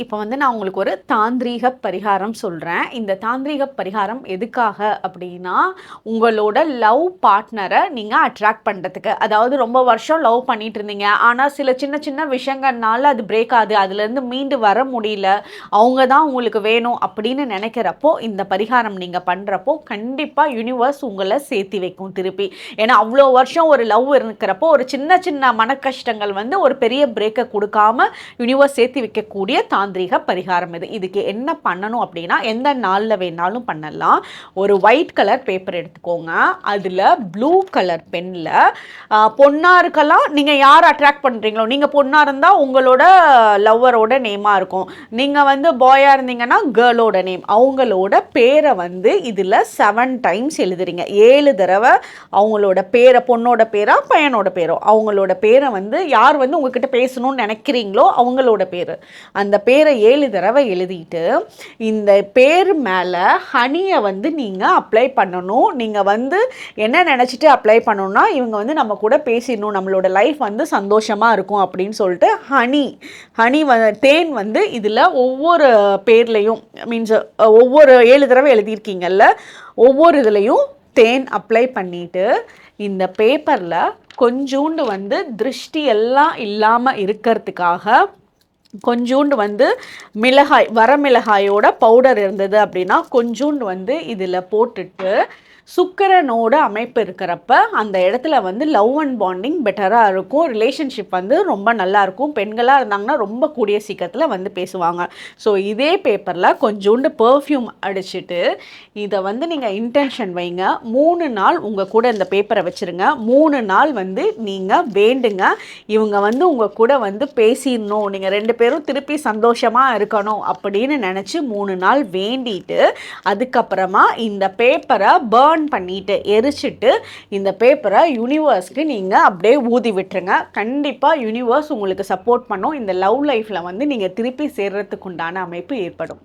இப்போ வந்து நான் உங்களுக்கு ஒரு தாந்திரீக பரிகாரம் சொல்கிறேன் இந்த தாந்திரீக பரிகாரம் எதுக்காக அப்படின்னா உங்களோட லவ் பார்ட்னரை நீங்கள் அட்ராக்ட் பண்ணுறதுக்கு அதாவது ரொம்ப வருஷம் லவ் பண்ணிட்டு இருந்தீங்க. ஆனால் சில சின்ன சின்ன விஷயங்கள்னால அது பிரேக் ஆகுது. அதுலேருந்து மீண்டு வர முடியல. அவங்க தான் உங்களுக்கு வேணும் அப்படின்னு நினைக்கிறப்போ இந்த பரிகாரம் நீங்கள் பண்ணுறப்போ கண்டிப்பாக யூனிவர்ஸ் உங்களை சேர்த்தி வைக்கும் திருப்பி. ஏன்னா அவ்வளோ வருஷம் ஒரு லவ் இருக்கிறப்போ ஒரு சின்ன சின்ன மன கஷ்டங்கள் வந்து ஒரு பெரிய பிரேக்கை கொடுக்காம யூனிவர்ஸ் சேர்த்தி வைக்கக்கூடிய தாந்திரிக பரிகாரம் இது. இதுக்கு என்ன பண்ணணும் அப்படின்னா எந்த நாளில் வேணாலும் பண்ணலாம். ஒரு ஒயிட் கலர் பேப்பர் எடுத்துக்கோங்க. அதில் ப்ளூ கலர் பெனில் பொண்ணாக இருக்கலாம். நீங்கள் யார் அட்ராக்ட் பண்ணுறீங்களோ நீங்கள் பொண்ணாக இருந்தால் உங்களோட லவ்வரோட நேமாக இருக்கும். நீங்கள் வந்து பாயாக இருந்தீங்கன்னா கேர்ளோட நேம் அவங்களோட பேரை வந்து இதில் செவன் டைம்ஸ் எழுதுறீங்க. ஏழு தடவை அவங்களோட பேரை பொண்ணோட பேரா பையனோட பேரோ. அவங்களோட பேரை வந்து யார் வந்து உங்ககிட்ட பேசணும்னு நினைக்கிறீங்களோ அவங்களோட பேர். அந்த பேர் பேரை ஏழு தடவை எழுதிட்டு இந்த பேர் மேலே ஹனியை வந்து நீங்கள் அப்ளை பண்ணணும். நீங்கள் வந்து என்ன நினச்சிட்டு அப்ளை பண்ணணும்னா இவங்க வந்து நம்ம கூட பேசிடணும். நம்மளோட லைஃப் வந்து சந்தோஷமாக இருக்கும் அப்படின்னு சொல்லிட்டு ஹனி ஹனி வ தேன் வந்து இதில் ஒவ்வொரு பேர்லேயும் மீன்ஸ் ஒவ்வொரு ஏழு தடவை எழுதியிருக்கீங்கல்ல ஒவ்வொரு இதுலேயும் தேன் அப்ளை பண்ணிவிட்டு இந்த பேப்பரில் கொஞ்சோண்டு வந்து திருஷ்டி எல்லாம் இல்லாமல் இருக்கிறதுக்காக கொஞ்சோண்டு வந்து மிளகாய் வரமிளகாயோட பவுடர் இருந்தது அப்படின்னா கொஞ்சோண்டு வந்து இதில் போட்டுட்டு சுக்கரனோட அமைப்பு இருக்கிறப்ப அந்த இடத்துல வந்து லவ் அண்ட் பாண்டிங் பெட்டராக இருக்கும். ரிலேஷன்ஷிப் வந்து ரொம்ப நல்லாயிருக்கும் பெண்களாக இருந்தாங்கன்னா ரொம்ப கூடிய சீக்கிரத்தில் வந்து பேசுவாங்க. ஸோ இதே பேப்பரில் கொஞ்சோண்டு பர்ஃப்யூம் அடிச்சுட்டு இதை வந்து நீங்கள் இன்டென்ஷன் வைங்க. மூணு நாள் உங்கள் கூட இந்த பேப்பரை வச்சுருங்க. மூணு நாள் வந்து நீங்கள் வேண்டுங்க. இவங்க வந்து உங்கள் கூட வந்து பேசிடணும். நீங்கள் ரெண்டு பேரும் திருப்பி சந்தோஷமாக இருக்கணும் அப்படின்னு நினச்சி மூணு நாள் வேண்டிட்டு அதுக்கப்புறமா இந்த பேப்பரை பேர்ன் பண்ணிட்டு பண்ணிவிட்டு எரிச்சிட்டு இந்த பேப்பரை யூனிவர்ஸ்க்கு நீங்கள் அப்படியே ஊதி விட்டுருங்க. கண்டிப்பாக யூனிவர்ஸ் உங்களுக்கு சப்போர்ட் பண்ணும். இந்த லவ் லைஃப்பில் வந்து நீங்கள் திருப்பி சேர்றதுக்கு உண்டான அமைப்பு ஏற்படும்.